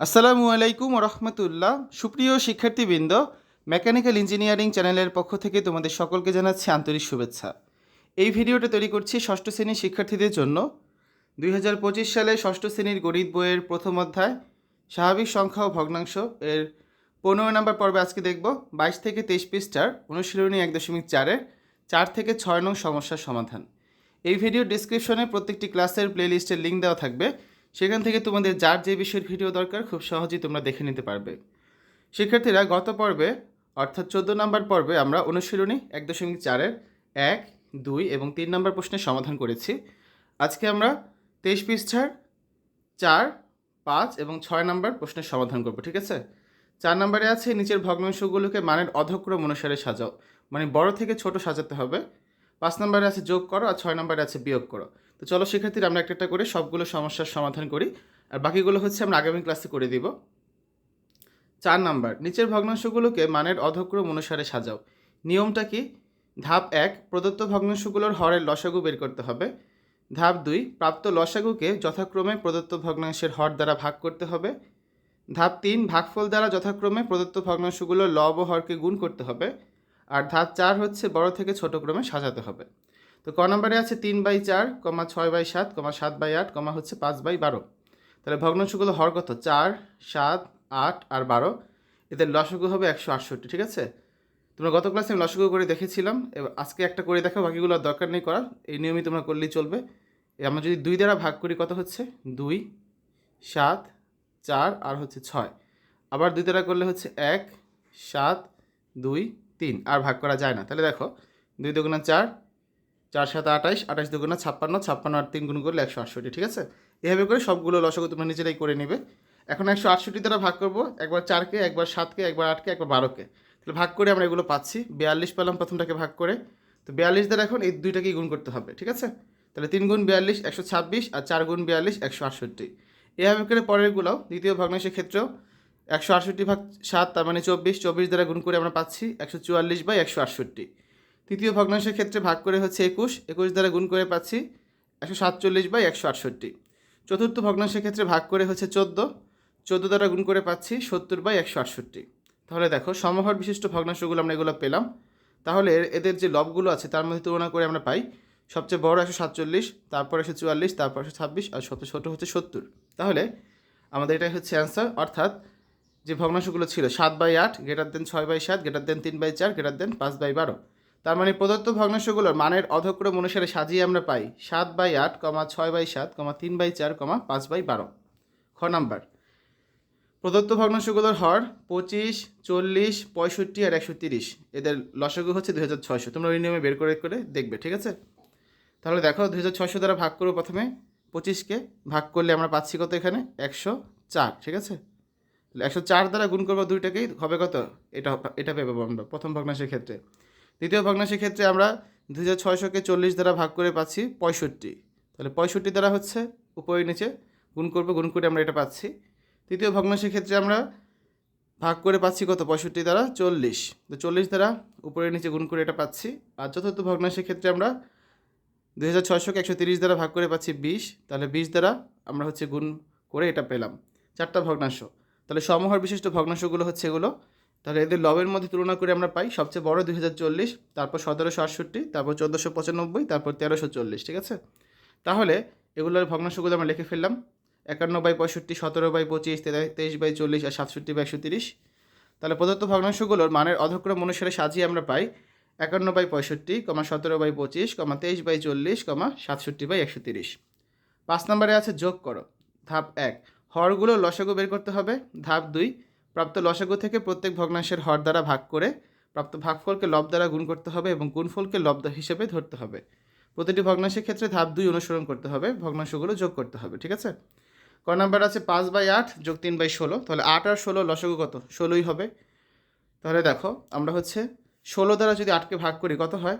আসসালামু আলাইকুম রহমতুল্লাহ। সুপ্রিয় শিক্ষার্থীবৃন্দ, মেকানিক্যাল ইঞ্জিনিয়ারিং চ্যানেলের পক্ষ থেকে তোমাদের সকলকে জানাচ্ছি আন্তরিক শুভেচ্ছা। এই ভিডিওটা তৈরি করছি ষষ্ঠ শ্রেণির শিক্ষার্থীদের জন্য। দুই হাজার পঁচিশ সালে ষষ্ঠ শ্রেণির গণিত বইয়ের প্রথম অধ্যায়, স্বাভাবিক সংখ্যা ও ভগ্নাংশ এর পনেরো নম্বর পর্বে আজকে দেখব। বাইশ থেকে তেইশ পৃষ্ঠার অনুশীলনী এক দশমিক চারের চার থেকে ছয় নং সমস্যার সমাধান। এই ভিডিও ডিসক্রিপশনে প্রত্যেকটি ক্লাসের প্লেলিস্টের লিঙ্ক দেওয়া থাকবে। সেখান থেকে তোমাদের যার যে বিষয়ের ভিডিও দরকার খুব সহজেই তোমরা দেখে নিতে পারবে। শিক্ষার্থীরা গত পর্বে, অর্থাৎ চোদ্দ নম্বর পর্বে আমরা অনুশীলনী এক দশমিক চারের এক, দুই এবং তিন নম্বর প্রশ্নের সমাধান করেছি। আজকে আমরা তেইশ পৃষ্ঠার চার, পাঁচ এবং ছয় নম্বর প্রশ্নের সমাধান করব, ঠিক আছে? চার নম্বরে আছে, নিচের ভগ্নাংশগুলোকে মানের অধক্রম অনুসারে সাজাও। মানে বড় থেকে ছোট সাজাতে হবে। পাঁচ নম্বরে আছে যোগ করো আর ছয় নম্বরে আছে বিয়োগ করো। তো চলো শিক্ষার্থীরা, আমরা একটা একটা করে সবগুলো সমস্যার সমাধান করি। আর বাকিগুলো হচ্ছে আমরা আগামী ক্লাসে করে দিব। চার নাম্বার, নিচের ভগ্নাংশগুলোকে মানের অধক্রম অনুসারে সাজাও। নিয়মটা কি? ধাপ এক, প্রদত্ত ভগ্নাংশগুলোর হরের লসাগু বের করতে হবে। ধাপ দুই, প্রাপ্ত লসাগুকে যথাক্রমে প্রদত্ত ভগ্নাংশের হর দ্বারা ভাগ করতে হবে। ধাপ তিন, ভাগফল দ্বারা যথাক্রমে প্রদত্ত ভগ্নাংশগুলোর লব ও হরকে গুণ করতে হবে। আর ধাপ চার হচ্ছে বড় থেকে ছোট ক্রমে সাজাতে হবে। তো ক নম্বরে আছে তিন বাই চার, কমা ছয় বাই সাত, কমা সাত বাই আট, কমা হচ্ছে পাঁচ বাই বারো। তাহলে ভগ্নাংশগুলো হর কত? চার, সাত, আট আর বারো। এদের লসগু হবে একশো আটষট্টি, ঠিক আছে? তোমরা গত ক্লাসে আমি লসগু করে দেখেছিলাম। এবার আজকে একটা করে দেখো বাকিগুলো দরকার নেই করার। এই নিয়মই তোমরা করলেই চলবে। আমরা যদি দুই দ্বারা ভাগ করি, কত হচ্ছে? দুই, সাত, চার আর হচ্ছে ছয়। আবার দুই দ্বারা করলে হচ্ছে এক, সাত, দুই, তিন। আর ভাগ করা যায় না। তাহলে দেখো, দুই দুগুণা চার চার সাত আঠাইশ আঠাইশ দুগুণা ছাপ্পান্ন ছাপ্পান্ন আর তিন গুণ করলে একশো আটষট্টি, ঠিক আছে? এভাবে করে সবগুলো লসগু তোমরা নিজেরাই করে নেবে। এখন একশো আটষট্টি দ্বারা ভাগ করব, একবার চারকে, একবার সাতকে, একবার আটকে, একবার বারোকে। তাহলে ভাগ করে আমরা এগুলো পাচ্ছি। বিয়াল্লিশ পেলাম প্রথমটাকে ভাগ করে। তো বিয়াল্লিশ দ্বারা এখন এই দুইটাকেই গুণ করতে হবে, ঠিক আছে? তাহলে তিন গুণ বিয়াল্লিশ, একশো ছাব্বিশ আর চার গুণ বিয়াল্লিশ, একশো আটষট্টি। এভাবে করে পরেরগুলোও দ্বিতীয় ভগ্নাংশের ক্ষেত্রেও একশো আটষট্টি ভাগ সাত, তার মানে চব্বিশ চব্বিশ দ্বারা গুণ করে আমরা পাচ্ছি একশো চুয়াল্লিশ বাই একশো আটষট্টি। তৃতীয় ভগ্নাংশের ক্ষেত্রে ভাগ করে হচ্ছে একুশ। একুশ দ্বারা গুণ করে পাচ্ছি একশো সাতচল্লিশ বাই একশো আটষট্টি। চতুর্থ ভগ্নাংশের ক্ষেত্রে ভাগ করে হচ্ছে চোদ্দ। চোদ্দ দ্বারা গুণ করে পাচ্ছি সত্তর বাই একশো আটষট্টি। তাহলে দেখো সমহর বিশিষ্ট ভগ্নাংশগুলো আমরা এগুলো পেলাম। তাহলে এদের যে লবগুলো আছে তার মধ্যে তুলনা করে আমরা পাই সবচেয়ে বড় একশো সাতচল্লিশ, তারপর একশো চুয়াল্লিশ, তারপর একশো ছাব্বিশ আর সবচেয়ে ছোটো হচ্ছে সত্তর। তাহলে আমাদের এটাই হচ্ছে অ্যান্সার। অর্থাৎ যে ভগ্নাংশগুলো ছিল সাত বাই আট গ্রেটার দেন ছয় বাই সাত গ্রেটার দেন তিন বাই চার গ্রেটার দেন পাঁচ বাই বারো। তার মানে প্রদত্ত ভগ্নাংশগুলোর মানের অধক্রম অনুসারে সাজিয়ে আমরা পাই সাত বাই আট কমা ছয় বাই সাত কমা তিন বাই চার কমা পাঁচ বাই বারো। খ নাম্বার। প্রদত্ত ভগ্নাংশগুলোর হর পঁচিশ, চল্লিশ, পঁয়ষট্টি আর একশো তিরিশ। এদের লসগু হচ্ছে দুই হাজার ছয়শো। তোমরা ওই নিয়মে বের করে করে দেখবে, ঠিক আছে? তাহলে দেখো দুই হাজার ছয়শো দ্বারা ভাগ করব প্রথমে পঁচিশকে। ভাগ করলে আমরা পাচ্ছি কত এখানে? একশো চার, ঠিক আছে? একশো চার দ্বারা গুণ করব দুইটাকেই, হবে কত? এটা এটা পেয়ে পাবো আমরা প্রথম ভগ্নাংশের ক্ষেত্রে। দ্বিতীয় ভগ্নাংশের ক্ষেত্রে আমরা দুই হাজার ছয়শোকে চল্লিশ দ্বারা ভাগ করে পাচ্ছি পঁয়ষট্টি। তাহলে পঁয়ষট্টি দ্বারা হচ্ছে উপরে নিচে গুণ করব, গুণ করে আমরা এটা পাচ্ছি। তৃতীয় ভগ্নাংশের ক্ষেত্রে আমরা ভাগ করে পাচ্ছি কত? পঁয়ষট্টি দ্বারা চল্লিশ। তো চল্লিশ দ্বারা উপরে নিচে গুণ করে এটা পাচ্ছি। আর চতুর্থ ভগ্নাংশের ক্ষেত্রে আমরা দুই হাজার ছয়শোকে একশো তিরিশ দ্বারা ভাগ করে পাচ্ছি বিশ। তাহলে বিশ দ্বারা আমরা হচ্ছে গুণ করে এটা পেলাম। চারটা ভগ্নাংশ। তাহলে সমহর বিশিষ্ট ভগ্নাংশগুলো হচ্ছে এগুলো তাহলে এদের লবের মধ্যে তুলনা করে আমরা পাই সবচেয়ে বড় দুই হাজার চল্লিশ, তারপর সতেরোশো আটষট্টি, তারপর চোদ্দোশো পঁচানব্বই, তারপর তেরোশো চল্লিশ, ঠিক আছে? তাহলে এগুলোর ভগ্নাংশগুলো আমরা লিখে ফেললাম। একান্ন বাই পঁয়ষট্টি, সতেরো বাই পঁচিশ তেইশ বাই চল্লিশ আর সাতষট্টি বাই একশো তিরিশ। তাহলে প্রদত্ত ভগ্নাংশগুলোর মানের অধক্রম অনুসারে সাজিয়ে আমরা পাই একান্ন বাই পঁয়ষট্টি, কমা সতেরো বাই পঁচিশ, কমা তেইশ বাই চল্লিশ, কমা সাতষট্টি বাই একশো তিরিশ। পাঁচ নম্বরে আছে যোগ করো। ধাপ এক, হরগুলো লসাগু বের করতে হবে। ধাপ দুই প্রাপ্ত লসাগু থেকে প্রত্যেক ভগ্নাংশের হর দ্বারা ভাগ করে প্রাপ্ত ভাগফলকে লব দ্বারা গুণ করতে হবে এবং গুণফলকে লব দ্বা- হিসেবে ধরতে হবে। প্রতিটি ভগ্নাংশের ক্ষেত্রে ধাপ দুই অনুসরণ করতে হবে, ভগ্নাংশগুলো যোগ করতে হবে, ঠিক আছে? ক নাম্বার আছে পাঁচ বাই আট যোগ তিন বাই ষোলো, তাহলে আট আর ষোলো লসাগু কত? ষোলোই হবে। তাহলে দেখো, আমরা হচ্ছে ষোলো দ্বারা যদি আটকে ভাগ করি, কত হয়?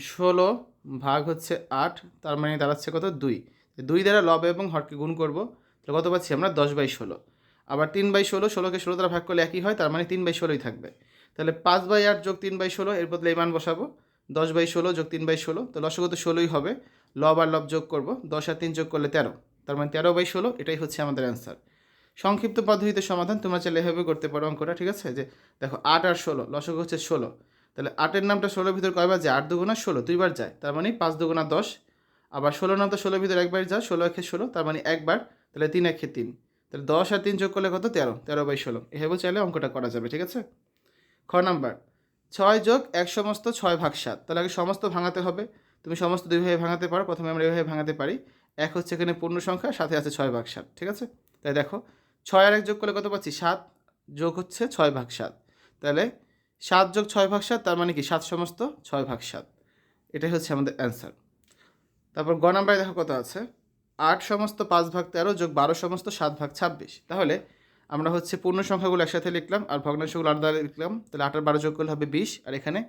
ষোলো ভাগ হচ্ছে আট, তার মানে দাঁড়াচ্ছে কত? দুই। দুই দ্বারা লব এবং হরকে গুণ করব, তাহলে কত পাচ্ছি আমরা? দশ বাই ষোলো। আবার তিন বাই ষোলো, ষোলোকে ষোলো দ্বারা ভাগ করলে একই হয়, তার মানে তিন বাই ষোলোই থাকবে। তাহলে পাঁচ বাই আট যোগ তিন বাই ষোলো, এর বদলে এই মান বসাবো। দশ বাই ষোলো যোগ তিন বাই ষোলো, তো লসগত ষোলোই হবে। লব আর লব যোগ করব, দশ আর তিন যোগ করলে তেরো, তার মানে তেরো বাই ষোলো, এটাই হচ্ছে আমাদের অ্যান্সার সংক্ষিপ্ত পদ্ধতিতে সমাধান, তোমরা চাইলে এভাবে করতে পারো অঙ্কটা, ঠিক আছে? যে দেখো, আট আর ষোলো লসক হচ্ছে ষোলো। তাহলে আটের নামটা ষোলোর ভিতর কয়বার যায়? আট দুগুণা ষোলো দুইবার যায়, তার মানে পাঁচ দুগুণা দশ। আবার ষোলো নামটা ষোলোর ভিতর একবার যায়, ষোলো একে ষোলো, তার মানে একবার, তাহলে তিন একে তিন। তাহলে দশ আর তিন যোগ করলে কত? তেরো। তেরো বাই ষোলো। এভাবে চাইলে অঙ্কটা করা যাবে, ঠিক আছে? খ নাম্বার। ছয় যোগ এক সমস্ত ছয় ভাগ সাত। তাহলে আগে সমস্ত ভাঙাতে হবে। তুমি সমস্ত দুইভাবে ভাঙাতে পারো। প্রথমে আমরা এইভাবে ভাঙাতে পারি। এক হচ্ছে এখানে পূর্ণ সংখ্যা, সাথে আছে ছয় ভাগ সাত, ঠিক আছে? তাই দেখো, ছয় আর এক যোগ করলে কত পাচ্ছি? সাত যোগ হচ্ছে ছয় ভাগ সাত। তাহলে সাত যোগ ছয় ভাগ সাত, তার মানে কি? সাত সমস্ত ছয় ভাগ সাত। এটাই হচ্ছে আমাদের অ্যান্সার তারপর গ নাম্বারে দেখো কত আছে? আট সমস্ত পাঁচ ভাগ তেরো যোগ বারো সমস্ত সাত ভাগ ছাব্বিশ। তাহলে আমরা হচ্ছে পূর্ণ সংখ্যাগুলো একসাথে লিখলাম আর ভগ্নাংশগুলো আলাদা লিখলাম। তাহলে আট আর বারো যোগ করলে হবে বিশ আর এখানে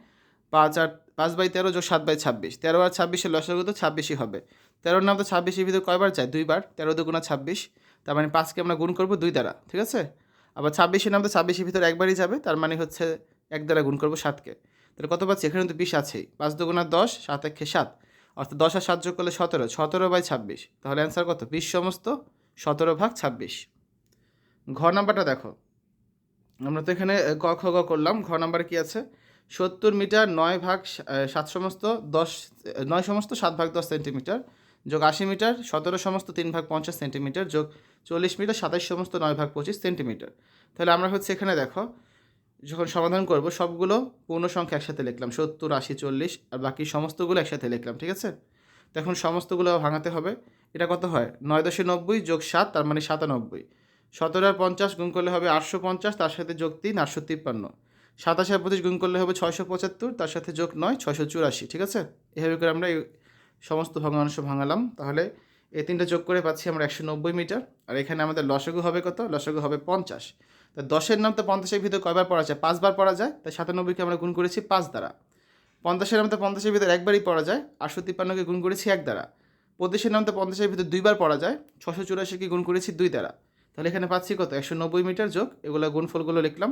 পাঁচ আট, পাঁচ বাই তেরো যোগ সাত বাই ছাব্বিশ। তেরো আর ছাব্বিশের লসাগু তো ছাব্বিশই হবে। তেরোর নাম তো ছাব্বিশের ভিতরে কয়বার যায়? দুইবার। তেরো দুগুণা ছাব্বিশ। তার মানে পাঁচকে আমরা গুণ করব দুই দ্বারা, ঠিক আছে? আবার ছাব্বিশের নাম তো ছাব্বিশের ভিতরে একবারই যাবে, তার মানে হচ্ছে এক দ্বারা গুণ করব সাতকে। তাহলে কত পাচ্ছি? এখানে তো বিশ আছেই। পাঁচ দুগুণা দশ, সাত একে সাত। অর্থাৎ দশ আর সাত যোগ করলে সতেরো সতেরো বাই ছাব্বিশ। তাহলে অ্যান্সার কত? বিশ সমস্ত সতেরো ভাগ ছাব্বিশ। ঘ নাম্বারটা দেখো। আমরা তো এখানে ক, খ, গ করলাম। ঘ নাম্বার কি আছে? সত্তর মিটার নয় ভাগ সাত সমস্ত দশ নয় সমস্ত সাত ভাগ দশ সেন্টিমিটার। যোগ আশি মিটার, সতেরো সমস্ত তিন ভাগ পঞ্চাশ সেন্টিমিটার। যোগ চল্লিশ মিটার সাতাশ সমস্ত নয় ভাগ পঁচিশ সেন্টিমিটার। তাহলে আমরা হচ্ছে এখানে দেখো যখন সমাধান করব, সবগুলো পূর্ণ সংখ্যা একসাথে লিখলাম, সত্তর, আশি, চল্লিশ, আর বাকি সমস্তগুলো একসাথে লিখলাম, ঠিক আছে? তো এখন সমস্তগুলো ভাঙাতে হবে। এটা কত হয়? নয় দশে নব্বই যোগ সাত, তার মানে সাতানব্বই। সতেরো আর পঞ্চাশ গুণ করলে হবে আটশো পঞ্চাশ, তার সাথে যোগ তিন, আটশো তিপ্পান্ন। সাতাশ আর পঁচিশ গুণ করলে হবে ছয়শো পঁচাত্তর, তার সাথে যোগ নয়, ছয়শো চুরাশি, ঠিক আছে? এভাবে করে আমরা এই সমস্ত ভগ্নাংশ ভাঙালাম। তাহলে এই তিনটা যোগ করে পাচ্ছি আমরা একশো নব্বই মিটার, আর এখানে আমাদের লসগু হবে কত? লসগু হবে পঞ্চাশ। তা দশের নাম তো পঞ্চাশের ভিতরে কয়বার পড়া যায়? পাঁচবার পড়া যায়, তাই সাতানব্বইকে আমরা গুণ করেছি পাঁচ দ্বারা। পঞ্চাশের নাম তো পঞ্চাশের ভিতরে একবারই পড়া যায় আটশো তিপ্পান্নকে গুণ করেছি এক দ্বারা। পঁচিশের নাম তো পঞ্চাশের ভিতরে দুইবার পড়া যায়, ছশো চুরাশিকে গুণ করেছি দুই দ্বারা। তাহলে এখানে পাচ্ছি কত? একশো নব্বই মিটার যোগ, এগুলো গুণফলগুলো লিখলাম,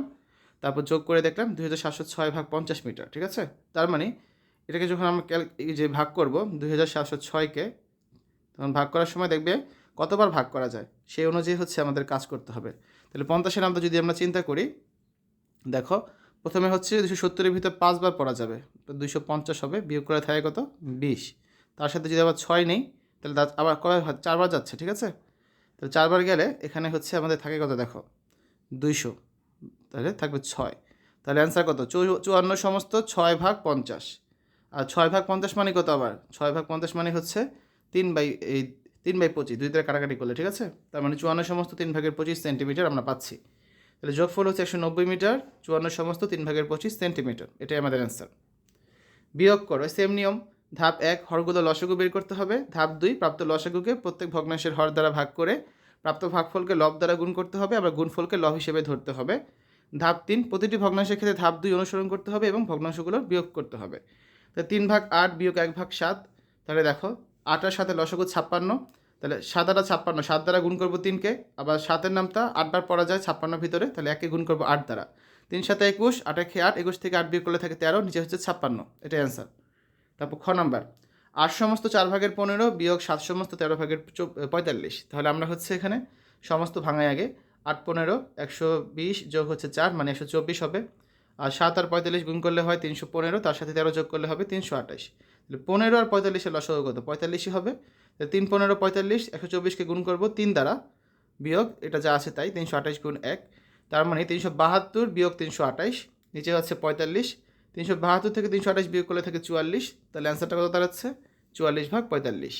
তারপর যোগ করে দেখলাম দুই হাজার সাতশো ছয় ভাগ পঞ্চাশ মিটার, ঠিক আছে? তার মানে এটাকে যখন আমরা ক্যাল যে ভাগ করব দুই হাজার সাতশো ছয়কে, তখন ভাগ করার সময় দেখবে কতবার ভাগ করা যায়? সেই অনুযায়ী হচ্ছে আমাদের কাজ করতে হবে। তাহলে পঞ্চাশের নামটা যদি আমরা চিন্তা করি, দেখো, প্রথমে হচ্ছে দুশো সত্তরের ভিতর পাঁচবার পড়া যাবে, তো দুইশো পঞ্চাশ হবে, বিয়োগ করে থাকে কত? বিশ। তার সাথে যদি আবার ছয় নেই, তাহলে আবার কয় চারবার যাচ্ছে, ঠিক আছে? তাহলে চারবার গেলে এখানে হচ্ছে আমাদের থাকে কত দেখো? দুইশো। তাহলে থাকবে ছয়। তাহলে অ্যান্সার কত? চুয়ান্ন সমস্ত ছয় ভাগ পঞ্চাশ। আর ছয় ভাগ পঞ্চাশ মানে কত আবার? ছয় ভাগ পঞ্চাশ মানে হচ্ছে তিন বাই এই তিন বাই পঁচিশ, দুই দ্বারা কাটাকাটি করলে, ঠিক আছে? তার মানে চুয়ান্ন সমস্ত তিন ভাগের পঁচিশ সেন্টিমিটার আমরা পাচ্ছি। তাহলে যোগফল হচ্ছে একশো নব্বই মিটার, চুয়ান্ন সমস্ত তিন ভাগের পঁচিশ সেন্টিমিটার। এটাই আমাদের অ্যান্সার বিয়োগ করো সেম নিয়ম। ধাপ এক, হরগুলো লসগু বের করতে হবে। ধাপ দুই, প্রাপ্ত লসগুকে প্রত্যেক ভগ্নাংশের হর দ্বারা ভাগ করে প্রাপ্ত ভাগফলকে লব দ্বারা গুণ করতে হবে, আবার গুণফলকে লব হিসেবে ধরতে হবে। ধাপ তিন, প্রতিটি ভগ্নাংশের ক্ষেত্রে ধাপ দুই অনুসরণ করতে হবে এবং ভগ্নাংশগুলোর বিয়োগ করতে হবে। তো তিন ভাগ আট বিয়োগ এক ভাগ সাত, তাহলে দেখো আটার সাথে লসগু ছাপ্পান্ন তাহলে সাত আটা ছাপ্পান্ন, সাত দ্বারা গুণ করব তিনকে, আবার সাতের নামটা আটবার পড়া যায় ছাপ্পান্নর ভিতরে, তাহলে একে গুণ করব আট দ্বারা। তিন সাথে একুশ আট একে আট, একুশ থেকে আট বিয়োগ করলে থাকে তেরো, নিচে হচ্ছে ছাপ্পান্ন, এটাই অ্যান্সার তারপর খ নাম্বার, আট সমস্ত চার ভাগের পনেরো বিয়োগ সাত সমস্ত তেরো ভাগের পঁয়তাল্লিশ, তাহলে আমরা হচ্ছে এখানে সমস্ত ভাঙায় আগে, আট পনেরো, একশো বিশ যোগ হচ্ছে চার মানে একশো চব্বিশ হবে। আর সাত আর পঁয়তাল্লিশ গুণ করলে হয় তিনশো পনেরো, তার সাথে তেরো যোগ করলে হবে তিনশো আঠাশ। তাহলে পনেরো আর পঁয়তাল্লিশের লসগু কত পঁয়তাল্লিশই হবে তিন পনেরো পঁয়তাল্লিশ, একশো চব্বিশকে গুণ করব তিন দ্বারা বিয়োগ, এটা যা আছে তাই, তিনশো আঠাশ গুণ এক। তার মানে তিনশো বাহাত্তর বিয়োগ তিনশো আঠাশ নিচে হচ্ছে পঁয়তাল্লিশ। তিনশো বাহাত্তর থেকে তিনশো আঠাশ বিয়োগ করলে থাকে চুয়াল্লিশ, তাহলে অ্যান্সারটা কত দাঁড়াচ্ছে? চুয়াল্লিশ ভাগ পঁয়তাল্লিশ।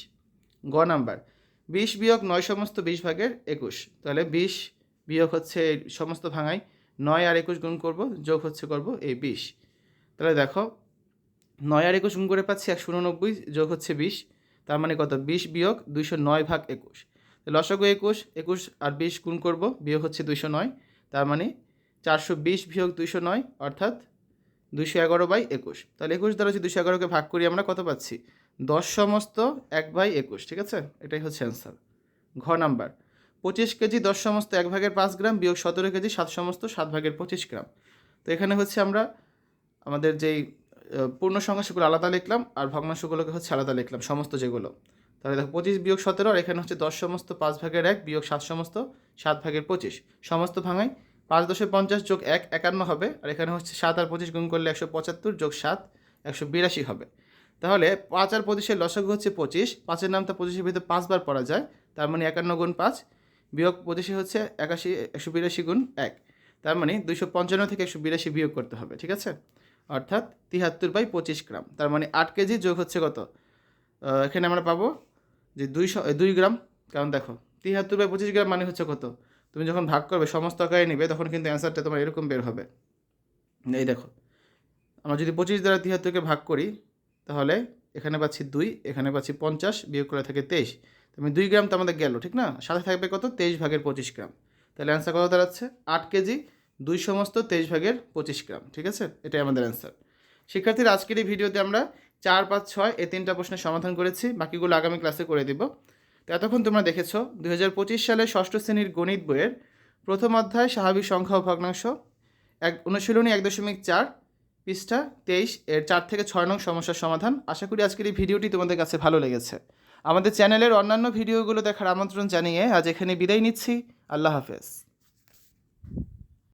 গ নাম্বার, বিশ বিয়োগ নয় সমস্ত বিশ ভাগের একুশ, তাহলে বিশ বিয়োগ হচ্ছে সমস্ত ভাঙাই নয় আর একুশ গুণ করব, যোগ হচ্ছে করব এই বিশ। তাহলে দেখো, নয় আর একুশ গুণ করে পাচ্ছি একশো উননব্বই, যোগ হচ্ছে বিশ। তার মানে কত? বিশ বিয়োগ দুইশো নয় ভাগ একুশ। লসগু একুশ একুশ আর বিশ গুণ করব, বিয়োগ হচ্ছে দুইশো নয়। তার মানে চারশো বিশ বিয়োগ দুইশো নয়, অর্থাৎ দুইশো এগারো বাই একুশ। তাহলে একুশ দ্বারা যদি দুশো এগারোকে ভাগ করি, আমরা কত পাচ্ছি? দশ সমস্ত এক বাই একুশ, ঠিক আছে? এটাই হচ্ছে অ্যান্সার ঘ নাম্বার। পঁচিশ কেজি দশ সমস্ত এক ভাগের পাঁচ গ্রাম, বিয়োগ সতেরো কেজি সাত সমস্ত সাত ভাগের পঁচিশ গ্রাম। তো এখানে হচ্ছে আমরা আমাদের যেই পূর্ণ সংখ্যা সেগুলো আলাদা লিখলাম আর ভগ্নাংশগুলোকে হচ্ছে আলাদা লিখলাম, সমস্ত যেগুলো। তাহলে দেখো পঁচিশ বিয়োগ সতেরো, আর এখানে হচ্ছে দশ সমস্ত, পাঁচ ভাগের এক বিয়োগ সাত সমস্ত, সাত ভাগের পঁচিশ। সমস্ত ভাঙাই পাঁচ দশে পঞ্চাশ যোগ এক একান্ন হবে, আর এখানে হচ্ছে সাত আর পঁচিশ গুণ করলে একশো পঁচাত্তর যোগ সাত, একশো বিরাশি হবে। তাহলে পাঁচ আর পঁচিশের লসাগু হচ্ছে পঁচিশ, পাঁচের নামটা পঁচিশের ভিতরে পাঁচবার পড়া যায়, তার মানে একান্ন গুণ পাঁচ, বিয়োগ পঁচিশে হচ্ছে একাশি, একশো বিরাশি গুণ এক। তার মানে দুইশো পঞ্চান্ন থেকে একশো বিরাশি বিয়োগ করতে হবে, ঠিক আছে? অর্থাৎ তিহাত্তর বাই পঁচিশ গ্রাম। তার মানে আট কেজি যোগ হচ্ছে কত? এখানে আমরা পাবো যে দুইশো দুই গ্রাম। কারণ দেখো, তিহাত্তর বাই পঁচিশ গ্রাম মানে হচ্ছে কত? তুমি যখন ভাগ করবে, সমস্ত আকারে নিবে, তখন কিন্তু অ্যান্সারটা তোমার এরকম বের হবে। এই দেখো, আমরা যদি পঁচিশ দ্বারা তিহাত্তরকে ভাগ করি, তাহলে এখানে পাচ্ছি দুই, এখানে পাচ্ছি পঞ্চাশ, বিয়োগ করে থাকে তেইশ। তুমি দুই গ্রাম তো আমাদের গেল, ঠিক না? সাথে থাকবে কত? তেইশ ভাগের পঁচিশ গ্রাম। তাহলে অ্যান্সার কত দাঁড়াচ্ছে? আট কেজি। দুই সমস্ত তেইশ ভাগের পঁচিশ গ্রাম, ঠিক আছে? এটাই আমাদের অ্যান্সার শিক্ষার্থীর, আজকের এই ভিডিওতে আমরা চার, পাঁচ, ছয় এই তিনটা প্রশ্নের সমাধান করেছি, বাকিগুলো আগামী ক্লাসে করে দিব। তো এতক্ষণ তোমরা দেখেছ, দুই সালে ষষ্ঠ শ্রেণির গণিত বইয়ের প্রথম অধ্যায় স্বাভাবিক সংখ্যা ও ভগ্নাংশ, এক অনুশীলনী এক দশমিক চার পৃষ্ঠা তেইশ, এর চার থেকে ছয় নং সমস্যার সমাধান। আশা করি আজকের এই ভিডিওটি তোমাদের কাছে ভালো লেগেছে। আমাদের চ্যানেলের অন্যান্য ভিডিওগুলো দেখার আমন্ত্রণ জানিয়ে আজ এখানে বিদায় নিচ্ছি। আল্লাহ হাফেজ।